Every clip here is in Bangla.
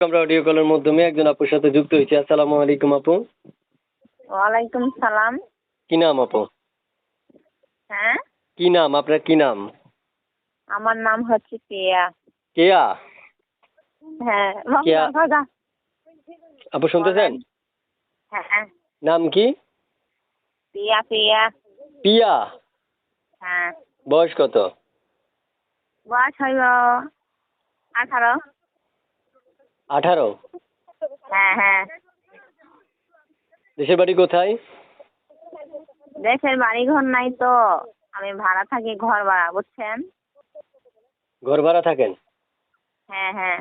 আমরা অডিও কলের মাধ্যমে একজন আপুর সাথে যুক্ত হয়েছি। আসসালামু আলাইকুম আপু। ওয়ালাইকুম সালাম। কি নাম আপু? হ্যাঁ? কি নাম? আপনার কি নাম? আমার নাম হচ্ছে পিয়া কেয়া? হ্যাঁ কেয়া? আপু শুনতেছেন? হ্যাঁ। নাম কি? পিয়া পিয়া। পিয়া? হ্যাঁ। বয়স কত? বয়স হইব আঠারো। আঠারো? হ্যাঁ হ্যাঁ। দেশের বাড়ি কোথায়? দেশের বাড়ি ঘর নাই তো। আমি ভাড়া থাকি ঘর ভাড়া বুঝছেন? ঘর ভাড়া থাকেন? হ্যাঁ হ্যাঁ।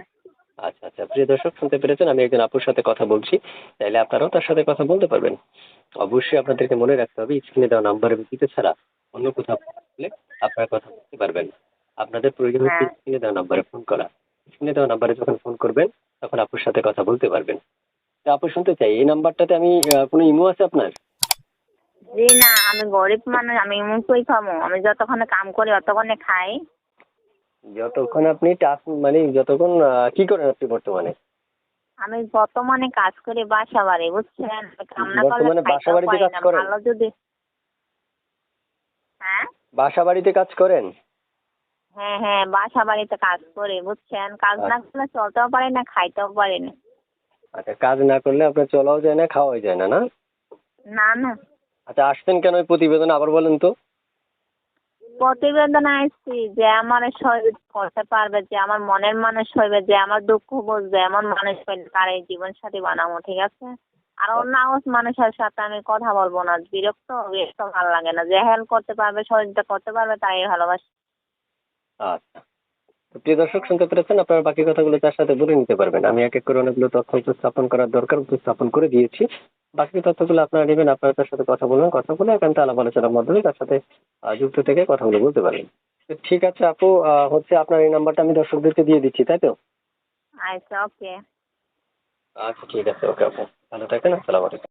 আচ্ছা আচ্ছা। প্রিয় দর্শক শুনতে পেরেছেন? আমি একজন আপুর সাথে কথা বলছি। তাইলে আপনারাও তার সাথে কথা বলতে পারবেন। অবশ্যই আপনাদেরকে মনে রাখতে হবে স্ক্রিনে দেওয়া নাম্বারের ভিত্তিতে ছাড়া অন্য কোথাও আপনারা কথা বলতে পারবেন। আপনাদের প্রয়োজন হচ্ছে হ্যাঁ। স্ক্রিনে দেওয়া নাম্বারে ফোন করা। স্ক্রিনে দেওয়া নাম্বারে যখন ফোন করবেন তখন আপুর সাথে কথা বলতে পারবেন। তা আপু শুনতে চাই এই নাম্বারটাতে আমি আহ, কোনো ইমো আছে আপনার? জি না আমি গরিব মানুষ আমি মুখই খামো? আমি যতক্ষণে কাম করি অতক্ষণে খাই। যতক্ষণ আপনি টাস্ক মানে যতক্ষণ আহ, কি করেন আপনি বর্তমানে? আমি বর্তমানে কাজ করি বাসা বাড়ি বুঝছেন কাম না করলে বর্তমানে বাসা খাইতেও বাড়িতে পারি কাজ না। করেন? ভালো যদি হ্যাঁ? বাসা বাড়িতে কাজ করেন? হ্যাঁ হ্যাঁ বাসা বাড়িতে কাজ করি বুঝছেন? কাজ না করলে চলতেও পারি না খাইতেও পারি না। আচ্ছা কাজ না করলে আপনার চলাও যায় না খাওয়াই যায় না না? না না। আচ্ছা আসছেন কেন ওই প্রতিবেদন আবার বলেন তো? প্রতিবেদন আসছি যে আমার সহযোগিতা করতে পারবে যে আমার মনের মানুষ হইবে যে আমার দুঃখ বুঝবে এমন মানুষ হইলে তার এই জীবন সাথী বানাবো ঠিক আছে? আর অন্য মানুষের সাথে আমি কথা বলব না বিরক্ত বিরক্ত ভালো লাগে না। যে হেল্প করতে পারবে সহযোগিতা করতে পারবে তাই ভালোবাসি। আচ্ছা। তো প্রিয় দর্শক শুনতে পেরেছেন আপনারা বাকি কথাগুলো তার সাথে বলে নিতে পারবেন। আমি এক এক করে অনেকগুলো তথ্য উপস্থাপন করার দরকার উপস্থাপন করে দিয়েছি। বাকি তথ্যগুলো আপনারা নেবেন আপনারা তার সাথে কথা বলবেন কথা বলে একান্ত আলাপ আলোচনার মাধ্যমে তার সাথে যুক্ত থেকে কথাগুলো বলতে পারবেন। ঠিক আছে আপু হচ্ছে আপনার এই নাম্বারটা আমি দর্শকদেরকে দিয়ে দিচ্ছি তাই তো? আচ্ছা ওকে। আচ্ছা ঠিক আছে ওকে আপু। ভালো থাকেন আসসালামু আলাইকুম।